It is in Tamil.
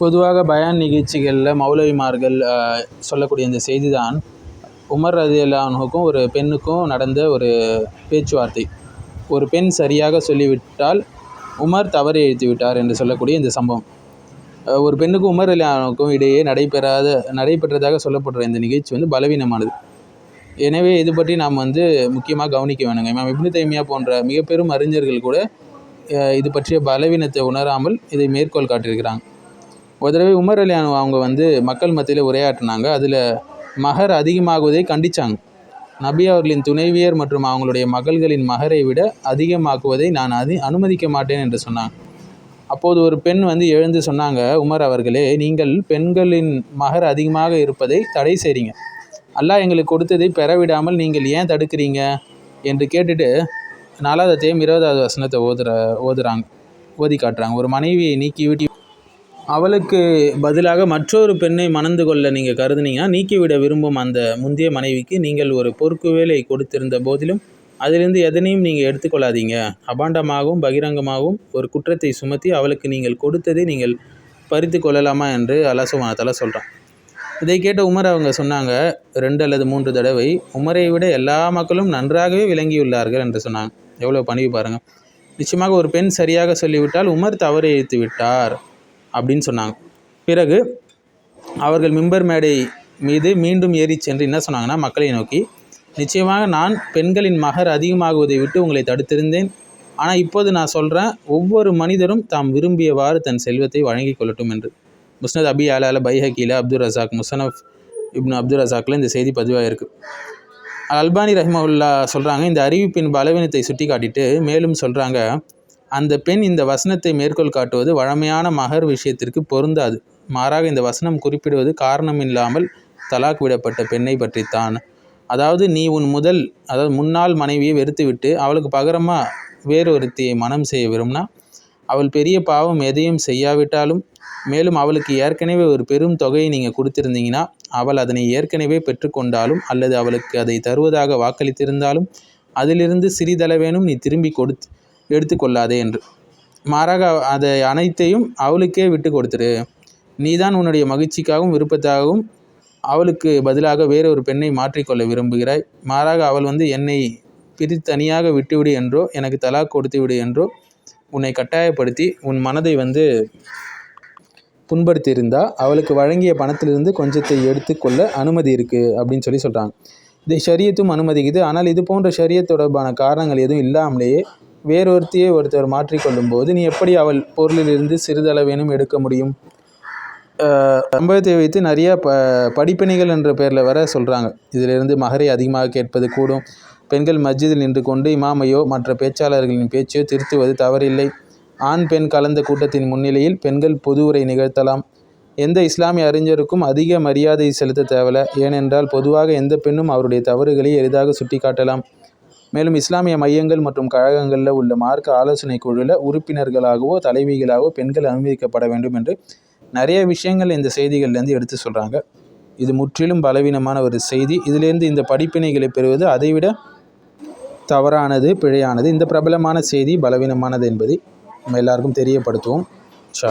பொதுவாக பயான் நிகழ்ச்சிகளில் மௌலவிமார்கள் சொல்லக்கூடிய இந்த செய்தி தான் உமர் ரலியல்லாஹுக்கும் ஒரு பெண்ணுக்கும் நடந்த ஒரு பேச்சுவார்த்தை. ஒரு பெண் சரியாக சொல்லிவிட்டால் உமர் தவறு இழைத்து விட்டார் என்று சொல்லக்கூடிய இந்த சம்பவம். ஒரு பெண்ணுக்கும் உமர் ரலியல்லாஹுக்கும் இடையே நடைபெறாத நடைபெற்றதாக சொல்லப்படுற இந்த நிகழ்ச்சி வந்து பலவீனமானது. எனவே இது பற்றி நாம் வந்து முக்கியமாக கவனிக்க வேணுங்க. இமாம் இப்னு தைமியா போன்ற மிக பெரும் அறிஞர்கள் கூட இது பற்றிய பலவீனத்தை உணராமல் இதை மேற்கோள் காட்டியிருக்கிறாங்க. ஒரு தடவை உமர் அலி அவங்க வந்து மக்கள் மத்தியில் உரையாற்றினாங்க. அதில் மகர் அதிகமாகுவதை கண்டித்தாங்க நபி அவர்களின் துணைவியர் மற்றும் அவங்களுடைய மகள்களின் மகரை விட அதிகமாக்குவதை நான் அதி அனுமதிக்க மாட்டேன் என்று சொன்னாங்க. அப்போது ஒரு பெண் வந்து எழுந்து சொன்னாங்க உமர் அவர்களே நீங்கள் பெண்களின் மகர் அதிகமாக இருப்பதை தடை செய்கிறீங்க அல்லாஹ் எங்களுக்கு கொடுத்ததை பெற விடாமல் நீங்கள் ஏன் தடுக்கிறீங்க? என்று கேட்டுட்டு நாலாவது இருபதாவது வசனத்தை ஓதுற ஓதுறாங்க. ஓதி காட்டுறாங்க. ஒரு மனைவியை நீக்கிவிட்டு அவளுக்கு பதிலாக மற்றொரு பெண்ணை மணந்து கொள்ள நீங்கள் கருதுனீங்கன்னா நீக்கிவிட விரும்பும் அந்த முந்தைய மனைவிக்கு நீங்கள் ஒரு பொறுக்கு வேலை கொடுத்திருந்த போதிலும் அதிலிருந்து எதனையும் நீங்கள் எடுத்துக்கொள்ளாதீங்க. அபாண்டமாகவும் பகிரங்கமாகவும் ஒரு குற்றத்தை சுமத்தி அவளுக்கு நீங்கள் கொடுத்ததை நீங்கள் பறித்து கொள்ளலாமா என்று அல்லாஹ் சொல்கிறான் இதை கேட்ட உமர் அவங்க சொன்னாங்க ரெண்டு அல்லது மூன்று தடவை. உமரை விட எல்லா மக்களும் நன்றாகவே விளங்கியுள்ளார்கள் என்று சொன்னாங்க. எவ்வளோ பணிவு பாருங்கள் நிச்சயமாக ஒரு பெண் சரியாக சொல்லிவிட்டால் உமர் தவறு இழுத்து விட்டார் அப்படின்னு சொன்னாங்க. பிறகு அவர்கள் மிம்பர் மேடை மீது மீண்டும் ஏறி சென்று என்ன சொன்னாங்கன்னா மக்களை நோக்கி நிச்சயமாக நான் பெண்களின் மகர் அதிகமாகுவதை விட்டு உங்களை தடுத்திருந்தேன். ஆனால் இப்போது நான் சொல்கிறேன் ஒவ்வொரு மனிதரும் தாம் விரும்பியவாறு தன் செல்வத்தை வழங்கி கொள்ளட்டும் என்று. முஸ்னத் அபி அலால பைஹக்கீல அப்துல் ரசாக் முசனஃப் இப்னு அப்துல் ரசாக்கில் இந்த செய்தி பதிவாக இருக்குது அல்பானி ரஹ்மவுல்லா சொல்கிறாங்க இந்த அறிவிப்பின் பலவீனத்தை சுட்டி காட்டிட்டு மேலும் சொல்கிறாங்க அந்த பெண் இந்த வசனத்தை மேற்கோள் காட்டுவது வழமையான மகர் விஷயத்திற்கு பொருந்தாது. மாறாக இந்த வசனம் குறிப்பிடுவது காரணமில்லாமல் தலாக் விடப்பட்ட பெண்ணை பற்றித்தான். அதாவது நீ உன் முதல் அதாவது முன்னாள் மனைவியை வெறுத்துவிட்டு அவளுக்கு பகரமாக வேறொருத்தியை மனம் செய்ய விரும்பினா அவள் பெரிய பாவம் எதையும் செய்யாவிட்டாலும் மேலும் அவளுக்கு ஏற்கனவே ஒரு பெரும் தொகையை நீங்கள் கொடுத்துருந்தீங்கன்னா அவள் அதனை ஏற்கனவே பெற்றுக்கொண்டாலும் அல்லது அவளுக்கு அதை தருவதாக வாக்களித்திருந்தாலும் அதிலிருந்து சிறிதளவேனும் நீ திரும்பி கொடுத்து எடுத்துக்கொள்ளாதே என்று. மாறாக அதை அனைத்தையும் அவளுக்கே விட்டு கொடுத்துரு நீதான் உன்னுடைய மகிழ்ச்சிக்காகவும் விருப்பத்தாகவும் அவளுக்கு பதிலாக வேறொரு ஒரு பெண்ணை மாற்றிக்கொள்ள விரும்புகிறாய். மாறாக அவள் வந்து என்னை பிரித்து தனியாக விட்டுவிடு என்றோ எனக்கு தலாக் கொடுத்து விடு என்றோ உன்னை கட்டாயப்படுத்தி உன் மனதை வந்து புண்படுத்தியிருந்தால் அவளுக்கு வழங்கிய பணத்திலிருந்து கொஞ்சத்தை எடுத்துக்கொள்ள அனுமதி இருக்குது அப்படின்னு சொல்லி சொல்கிறாங்க இது ஷரியத்தும் அனுமதிக்குது. ஆனால் இது போன்ற ஷரியத் தொடர்பான காரணங்கள் எதுவும் இல்லாமலேயே வேறொருத்தியை ஒருத்தர் மாற்றிக்கொள்ளும் போது நீ எப்படி அவள் பொருளிலிருந்து சிறிதளவேனும் எடுக்க முடியும்? சம்பவத்தை வைத்து நிறைய ப படிப்பினைகள் என்ற பேரில் வர சொல்கிறாங்க இதிலிருந்து மகரை அதிகமாக கேட்பது கூடும். பெண்கள் மஸ்ஜிதில் நின்று கொண்டு இமாமையோ மற்ற பேச்சாளர்களின் பேச்சையோ திருத்துவது தவறில்லை. ஆண் பெண் கலந்த கூட்டத்தின் முன்னிலையில் பெண்கள் பொது உரை நிகழ்த்தலாம். எந்த இஸ்லாமிய அறிஞருக்கும் அதிக மரியாதை செலுத்த தேவையில்ல ஏனென்றால் பொதுவாக எந்த பெண்ணும் அவருடைய தவறுகளை எளிதாக சுட்டி காட்டலாம் மேலும் இஸ்லாமிய மையங்கள் மற்றும் கழகங்களில் உள்ள மார்க்க ஆலோசனை குழுவில் உறுப்பினர்களாகவோ தலைவிகளாகவோ பெண்கள் அனுமதிக்கப்பட வேண்டும் என்று நிறைய விஷயங்கள் இந்த செய்திகள்லேருந்து எடுத்து சொல்கிறாங்க இது முற்றிலும் பலவீனமான ஒரு செய்தி. இதிலேருந்து இந்த படிப்பினைகளை பெறுவது அதைவிட தவறானது பிழையானது. இந்த பிரபலமான செய்தி பலவீனமானது என்பதை நம்ம எல்லாருக்கும் தெரியப்படுத்துவோம். இன்ஷா